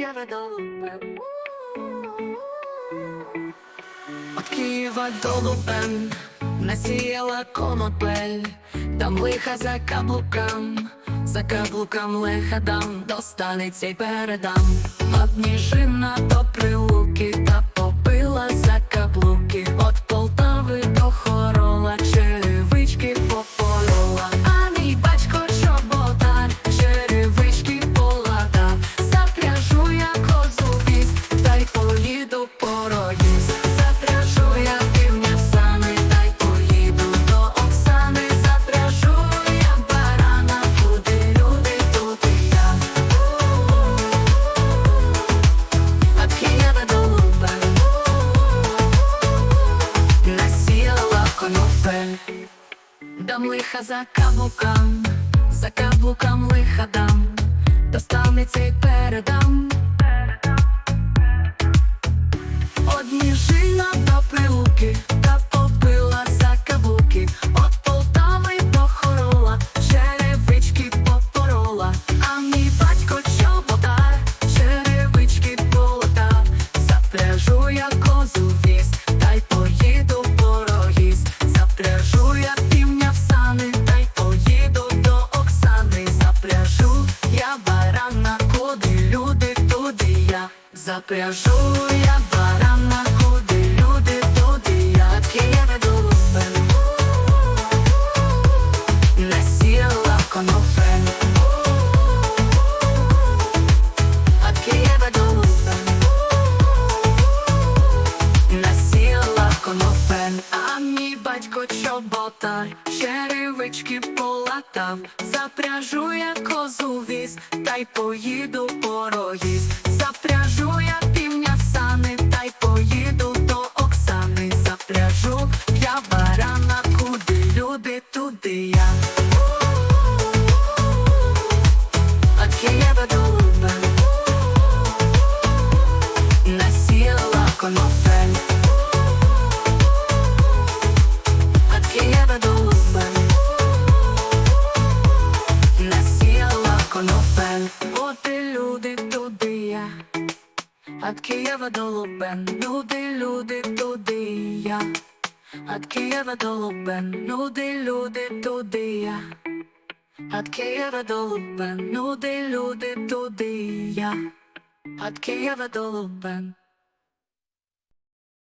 Києва до От Києва до Лубен насіяла конопель, там лиха за каблукам, за каблукам лиха дам, достанеться й передам. Одні жина до прилуки Дам лиха за каблукам, за каблукам лиха дам, достанеться й Запряжу я барана, куди люди, туди я От Києва до Лубен Насіяла конопель От Києва до Лубен Насіяла конопель А мій батько чоботар Черевички полатав. Запряжу я козу віз Та й поїду Запряжу Люди, туди От Києва до Лубен Люди, От Києва до Лубен Люди, От Києва до Лубен Люди, люди, туди